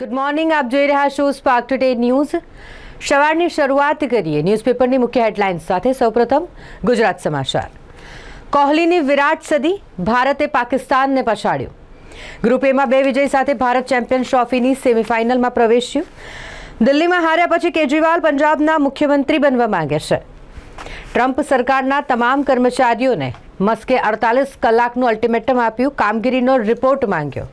Good morning આપ જોઈ રહ્યા છો સ્પાર્ક ટુડે ન્યૂઝ સવારની શરૂઆત કરીએ. ન્યૂઝપેપરની મુખ્ય હેડલાઇન્સ સાથે સૌપ્રથમ ગુજરાત સમાચાર. કોહલીની વિરાટ સદી ભારતે પાકિસ્તાનને પછાડ્યું. ગ્રુપ એમાં બે વિજય સાથે ભારત ચેમ્પિયન્સ ટ્રોફીની સેમીફાઇનલમાં પ્રવેશ્યું. દિલ્હીમાં હાર્યા પછી કેજરીવાલ પંજાબના મુખ્યમંત્રી બનવા માંગે છે. ટ્રમ્પ સરકારના તમામ કર્મચારીઓને મસ્કે અડતાલીસ કલાકનું અલ્ટિમેટમ આપ્યું. કામગીરીનો રિપોર્ટ માંગ્યો.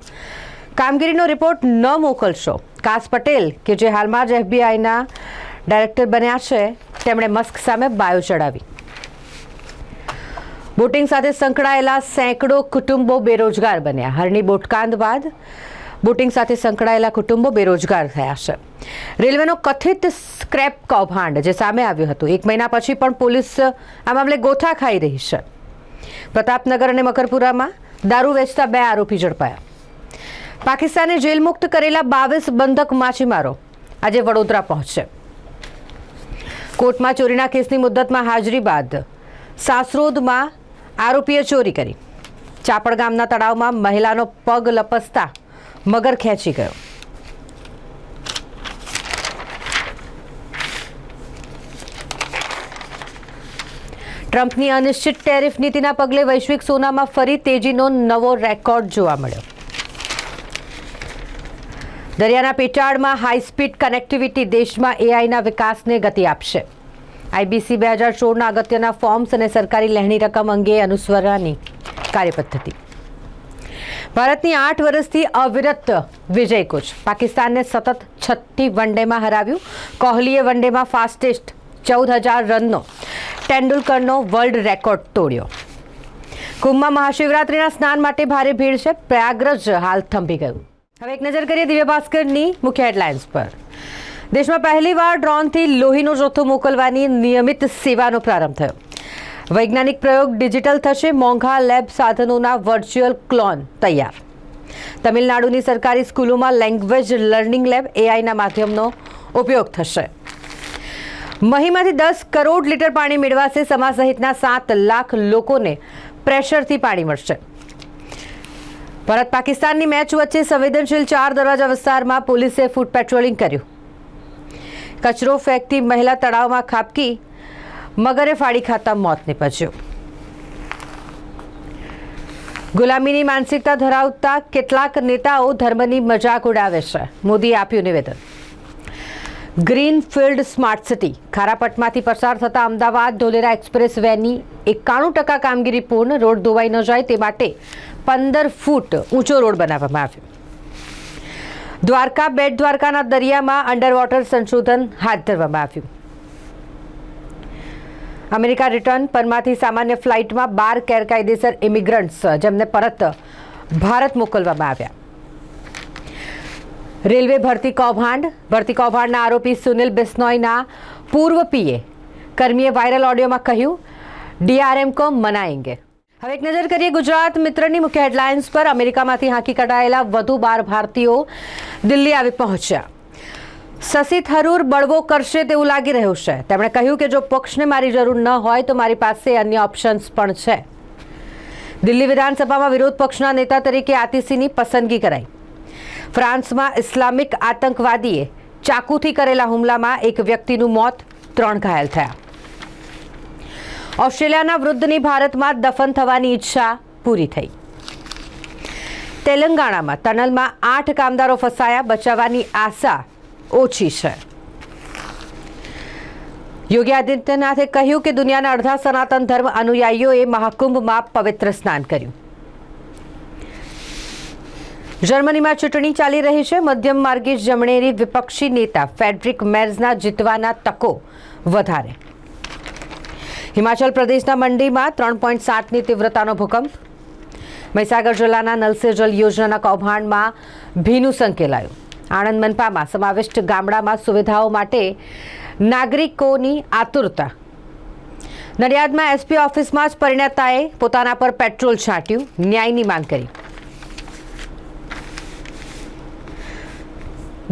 કામગીરીનો રિપોર્ટ ન મોકલશો. કાસ પટેલ, કે જે હાલમાં જ એફબીઆઈના ડાયરેક્ટર બન્યા છે, તેમણે મસ્ક સામે બાયો ચડાવી. બોટિંગ સાથે સંકળાયેલા સેંકડો કુટુંબો બેરોજગાર બન્યા. હરની બોટકાંદ બાદ બોટિંગ સાથે સંકળાયેલા કુટુંબો બેરોજગાર થયા છે. રેલવેનો કથિત સ્ક્રેપ કૌભાંડ જે સામે આવ્યું હતું. એક મહિના પછી પણ પોલીસ આ મામલે ગોથા ખાઈ રહી છે. પ્રતાપનગર અને મકરપુરામાં દારૂ વેચતા બે આરોપી ઝડપાયા. પાકિસ્તાને જેલમુક્ત કરેલા બાવીસ બંધક માછીમારો આજે વડોદરા પહોંચશે. કોર્ટમાં ચોરીના કેસની મુદ્દતમાં હાજરી બાદ સાસરોદમાં આરોપીએ ચોરી કરી. ચાપડ ગામના તળાવમાં મહિલાનો પગ લપસતા મગર ખેંચી ગયો. ટ્રમ્પની અનિશ્ચિત ટેરિફ નીતિના પગલે વૈશ્વિક સોનામાં ફરી તેજીનો નવો રેકોર્ડ જોવા મળ્યો. દરિયાના પેટાળમાં હાઈસ્પીડ કનેક્ટિવિટી દેશમાં એઆઈના વિકાસને ગતિ આપશે. આઈબીસી બે હજાર સોળના અગત્યના ફોર્મ્સ અને સરકારી લહેણી રકમ અંગે અનુસરવાની કાર્યપદ્ધતિ. ભારતની આઠ વર્ષથી અવિરત વિજય કૂચ. પાકિસ્તાનને સતત છઠ્ઠી વનડેમાં હરાવ્યું. કોહલીએ વનડેમાં ફાસ્ટેસ્ટ ચૌદ હજાર રનનો, તેંડુલકરનો વર્લ્ડ રેકોર્ડ તોડ્યો. કુંભમાં મહાશિવરાત્રિના સ્નાન માટે ભારે ભીડ છે. પ્રયાગરજ હાલ થંભી ગયું. હવે એક નજર કરીએ દિવ્ય ભાસ્કરની મુખ્ય હેડલાઇન્સ પર. દેશમાં પહેલીવાર ડ્રોનથી લોહીનો જથ્થો મોકલવાની નિયમિત સેવાનો પ્રારંભ થયો. વૈજ્ઞાનિક પ્રયોગ ડિજિટલ થશે, મોંઘા લેબ સાધનોના વર્ચ્યુઅલ ક્લોન તૈયાર. તમિલનાડુની સરકારી સ્કૂલોમાં લેંગ્વેજ લર્નિંગ લેબ એઆઈના માધ્યમનો ઉપયોગ થશે. મહીમાંથી દસ કરોડ લીટર પાણી મેળવાશે સમા સહિતના સાત લાખ લોકોને પ્રેશરથી પાણી મળશે. ભારત પાકિસ્તાનની મેચ વચ્ચે સંવેદનશીલ ચાર દરવાજા વિસ્તારમાં પોલીસે ફૂટ પેટ્રોલિંગ કર્યું. કચરો ફેંકતી મહિલા તળાવમાં ખાબકી, મગરે ફાડી ખાતા મોત નીપજ્યું. ગુલામીની માનસિકતા ધરાવતા કેટલાક નેતાઓ ધર્મની મજાક ઉડાવે છે. મોદીએ આપ્યું નિવેદન. Green field smart city. ખારાપટમાંથી પસાર થતા અમદાવાદ ધોલેરા એક્સપ્રેસ વેની એકાણું ટકા કામગીરી પૂર્ણ, રોડ ધોવાઈ ન જાય તે માટે પંદર ફૂટ ઊંચો રોડ બનાવવામાં આવ્યો. દ્વારકા બેટ દ્વારકાના દરિયામાં અંડરવોટર સંશોધન હાથ ધરવામાં આવ્યું. અમેરિકા રિટર્ન પરમાંથી સામાન્ય ફ્લાઇટમાં બાર ગેરકાયદેસર ઇમિગ્રન્ટ્સ જેમને પરત ભારત મોકલવામાં આવ્યા. રેલવે ભરતી કૌભાંડ, ભરતી કૌભાંડના આરોપી સુનિલ બિસ્નોઈના પૂર્વ પીએ કર્મીએ વાયરલ ઓડિયોમાં કહ્યું, ડીઆરએમ કો મનાએંગે હવે એક નજર કરીએ ગુજરાત મિત્રની મુખ્ય હેડલાઇન્સ પર. અમેરિકામાંથી હાંકી કઢાયેલા વધુ બાર ભારતીયો દિલ્હી આવી પહોંચ્યા. શશી થરૂર બળવો કરશે તેવું લાગી રહ્યું છે. તેમણે કહ્યું કે જો પક્ષને મારી જરૂર ન હોય તો મારી પાસે અન્ય ઓપ્શન્સ પણ છે. દિલ્હી વિધાનસભામાં વિરોધ પક્ષના નેતા તરીકે આતિશીની પસંદગી કરાઈ. ફ્રાન્સમાં ઇસ્લામિક આતંકવાદીએ ચાકુથી કરેલા હુમલામાં એક વ્યક્તિનું મોત, ત્રણ ઘાયલ થયા. ઓસ્ટ્રેલિયાના વૃદ્ધની ભારતમાં દફન થવાની ઈચ્છા પૂરી થઈ. તેલંગાણામાં ટનલમાં આઠ કામદારો ફસાયા, બચાવવાની આશા ઓછી છે. યોગી આદિત્યનાથે કહ્યું કે દુનિયાના અડધા સનાતન ધર્મ અનુયાયીઓએ મહાકુંભમાં પવિત્ર સ્નાન કર્યું. જર્મનીમાં ચૂંટણી ચાલી રહી છે. મધ્યમ માર્ગે જમણેરી વિપક્ષી નેતા ફેડરિક મેર્ઝના જીતવાના તકો વધારે. હિમાચલ પ્રદેશના મંડીમાં ત્રણ પોઈન્ટ સાતની તીવ્રતાનો ભૂકંપ. મહીસાગર જિલ્લાના નલસે જલ યોજનાના કૌભાંડમાં ભીનું સંકેલાયું. આણંદ મનપામાં સમાવિષ્ટ ગામડામાં સુવિધાઓ માટે નાગરિકોની આતુરતા. નડિયાદમાં એસપી ઓફિસમાં જ પરિણતાએ પોતાના પર પેટ્રોલ છાંટ્યું. ન્યાયની માંગ કરી.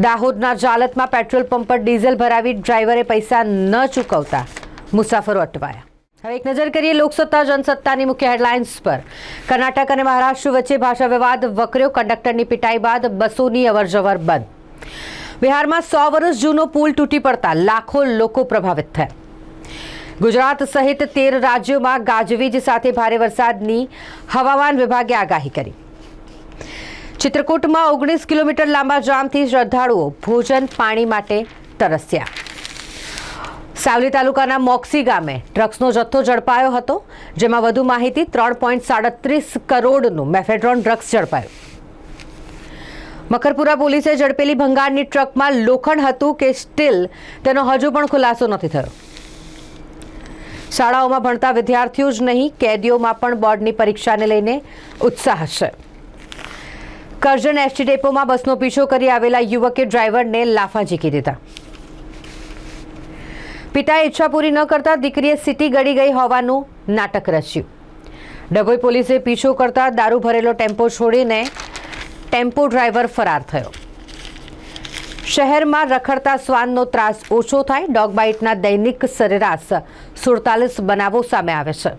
દાહોદના જાલતમાં પેટ્રોલ પંપ પર ડીઝલ ભરાવી ડ્રાઈવરે પૈસા ન ચૂકવતા મુસાફરો અટવાયા. હવે એક નજર કરીએ લોકસત્તા જનસત્તાની મુખ્ય હેડલાઇન્સ પર. કર્ણાટક અને મહારાષ્ટ્ર વચ્ચે ભાષા વિવાદ વકર્યો, કંડક્ટરની પિટાઈ બાદ બસોની અવરજવર બંધ. બિહારમાં સો વર્ષ જૂનો પુલ તૂટી પડતા લાખો લોકો પ્રભાવિત થયા. ગુજરાત સહિત તેર રાજ્યોમાં ગાજવીજ સાથે ભારે વરસાદની હવામાન વિભાગે આગાહી કરી. ચિત્રકૂટમાં ઓગણીસ કિલોમીટર લાંબા જામથી શ્રદ્ધાળુઓ ભોજન, પાણી માટે તરસ્યા. સાવલી તાલુકાના મોક્સી ગામે ડ્રગ્સનો જથ્થો ઝડપાયો હતો, જેમાં વધુ માહિતી ત્રણ પોઈન્ટ સાડત્રીસ કરોડનું મેફેડ્રોન ડ્રગ્સ ઝડપાયું. મકરપુરા પોલીસે ઝડપેલી ભંગારની ટ્રકમાં લોખંડ હતું કે સ્ટીલ તેનો હજુ પણ ખુલાસો નથી થયો. શાળાઓમાં ભણતા વિદ્યાર્થીઓ જ નહીં, કેદીઓમાં પણ બોર્ડની પરીક્ષાને લઈને ઉત્સાહ છે કરજણ એસટી ડેપોમાં બસનો પીછો કરી આવેલા યુવકે ડ્રાઈવરને લાફા ઝીકી દીધા. પિતાએ ઈચ્છા પૂરી ન કરતા દીકરીએ સિટી ગળી ગઈ હોવાનું નાટક રચ્યું. ડભોઈ પોલીસે પીછો કરતા દારૂ ભરેલો ટેમ્પો છોડીને ટેમ્પો ડ્રાઈવર ફરાર થયો. શહેરમાં રખડતા શ્વાનનો ત્રાસ ઓછો થાય, ડોગ બાઇટના દૈનિક સરેરાશ સુડતાલીસ બનાવો સામે આવે છે.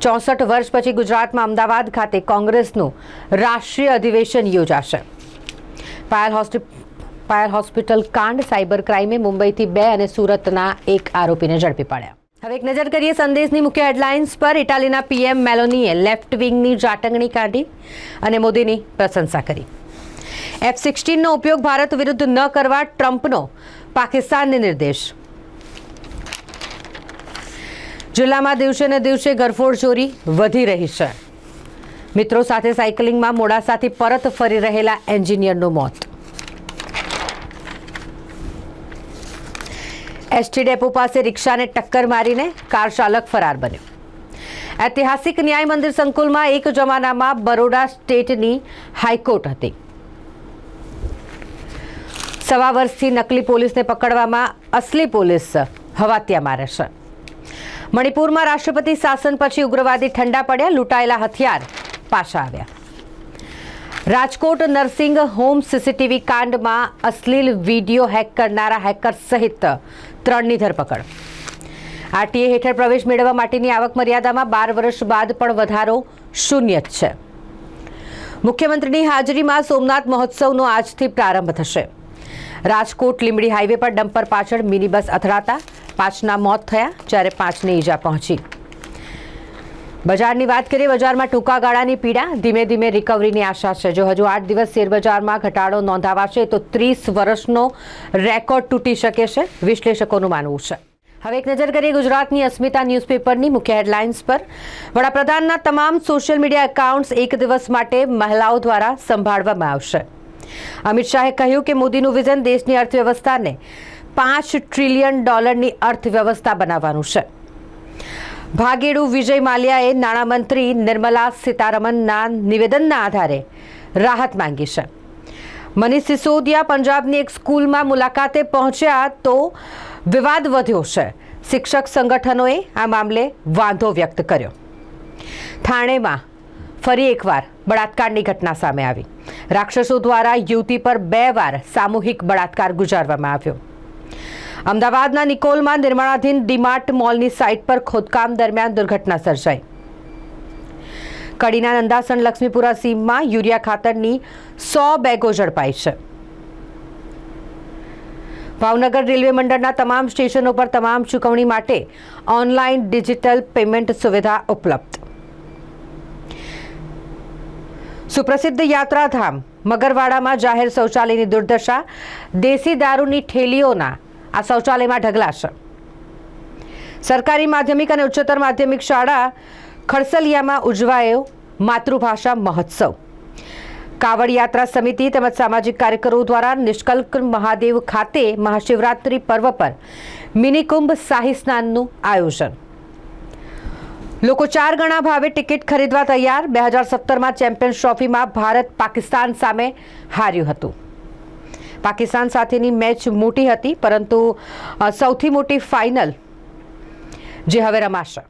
ચોસઠ વર્ષ પછી ગુજરાતમાં અમદાવાદ ખાતે કોંગ્રેસનું રાષ્ટ્રીય અધિવેશન યોજાશે. પાયલ હોસ્પિ પાયલ હોસ્પિટલ કાંડ સાયબર ક્રાઇમે મુંબઈથી બે અને સુરતના એક આરોપીને ઝડપી પાડ્યા. હવે એક નજર કરીએ સંદેશની મુખ્ય હેડલાઇન્સ પર ઇટાલીના પીએમ મેલોનીએ લેફ્ટ વિંગની જાટંગણી કાઢી અને મોદીની પ્રશંસા કરી. એફ સિક્સટીનનો ઉપયોગ ભારત વિરુદ્ધ ન કરવા ટ્રમ્પનો પાકિસ્તાનને નિર્દેશ. જિલ્લામાં દિવસે ને દિવસે ગરફોડ ચોરી વધી રહી છે. મિત્રો સાથે સાયકલિંગમાં મોડાસાથી પરત ફરી રહેલા એન્જિનિયરનું મોત. એસટી ડેપો પાસે રિક્ષાને ટક્કર મારીને કાર ચાલક ફરાર બન્યો. ઐતિહાસિક ન્યાય મંદિર સંકુલમાં એક જમાનામાં બરોડા સ્ટેટની હાઈકોર્ટ હતી. સવા વર્ષથી નકલી પોલીસને પકડવામાં અસલી પોલીસ હવાત્યા મારે છે મણિપુરમાં રાષ્ટ્રપતિ શાસન પછી ઉગ્રવાદી ઠંડા પડ્યા, લૂંટાયેલા હથિયાર પાછા આવ્યા. રાજકોટ નર્સિંગ હોમ સીસીટીવી કાંડમાં અશ્લીલ વીડિયો હેક કરનારા હેકર સહિત ત્રણની ધરપકડ. આરટીએ હેઠળ પ્રવેશ મેળવવા માટેની આવક મર્યાદામાં બાર વર્ષ બાદ પણ વધારો શૂન્ય જ છે. મુખ્યમંત્રીની હાજરીમાં સોમનાથ મહોત્સવનો આજથી પ્રારંભ થશે. રાજકોટ લીંબડી હાઈવે પર ડમ્પર પાછળ મિની બસ અથડાતા પાંચના મોત થયા, જ્યારે પાંચને ઈજા પહોંચી. બજારની વાત કરીએ, બજારમાં ટૂંકા ગાળાની પીડા, ધીમે ધીમે રિકવરીની આશા છે. જો હજુ આઠ દિવસ શેરબજારમાં ઘટાડો નોંધાવાશે, તો ત્રીસ વર્ષનો રેકોર્ડ તૂટી શકે છે. વિશ્લેષકોનું માનવું છે. હવે એક નજર કરીએ ગુજરાતની અસ્મિતા ન્યૂઝપેપરની મુખ્ય હેડલાઇન્સ પર. વડાપ્રધાનના તમામ સોશિયલ મીડિયા એકાઉન્ટ્સ એક દિવસ માટે મહિલાઓ દ્વારા સંભાળવામાં આવશે. અમિત શાહે કહ્યું કે મોદીનું વિઝન દેશની અર્થવ્યવસ્થાને પાંચ ટ્રિલિયન ડોલરની અર્થવ્યવસ્થા બનાવવાનું છે. ભાગેડુ વિજય માલ્યાએ નાણામંત્રી નિર્મલા સીતારમનના નિવેદનના આધારે રાહત માંગી છે. મનીષ સિસોદિયા પંજાબની એક સ્કૂલમાં મુલાકાતે પહોંચ્યા તો વિવાદ વધ્યો છે. શિક્ષક સંગઠનોએ આ મામલે વાંધો વ્યક્ત કર્યો. થાણેમાં ફરી એકવાર બળાત્કારની ઘટના સામે આવી. રાક્ષસો દ્વારા યુવતી પર બે વાર સામૂહિક બળાત્કાર ગુજારવામાં આવ્યો. અમદાવાદના નિકોલમાં નિર્માણાધીન ડીમાર્ટ મોલની સાઇટ પર ખોદકામ દરમિયાન દુર્ઘટના સર્જાઈ. કડીના નંદાસણ લક્ષ્મીપુરા સીમમાં યુરિયા ખાતરની સો બેગો ઝડપાઈ છે. ભાવનગર રેલવે મંડળના તમામ સ્ટેશનો પર તમામ ચૂકવણી માટે ઓનલાઈન ડિજિટલ પેમેન્ટ સુવિધા ઉપલબ્ધ. સુપ્રસિદ્ધ યાત્રાધામ મગરવાડામાં જાહેર શૌચાલયની દુર્દશા, દેશી દારૂની ઠેલીઓના આ શૌચાલયમાં ઢગલાશે. સરકારી માધ્યમિક અને ઉચ્ચતર માધ્યમિક શાળા ખડસલિયામાં ઉજવાયો માતૃભાષા મહોત્સવ. કાવડ યાત્રા સમિતિ તેમજ સામાજિક કાર્યકરો દ્વારા નિષ્કલ્ક મહાદેવ ખાતે મહાશિવરાત્રિ પર્વ પર મિનિકુંભ શાહી સ્નાનનું આયોજન. લોકો ચાર ગણા ભાવે ટિકિટ ખરીદવા તૈયાર. બે હજાર સત્તરમાં ચેમ્પિયન્સ ટ્રોફીમાં ભારત પાકિસ્તાન સામે હાર્યું હતું. પાકિસ્તાન સાથેની મેચ મોટી હતી પરંતુ સૌથી મોટી ફાઇનલ જે હવે રમાશે.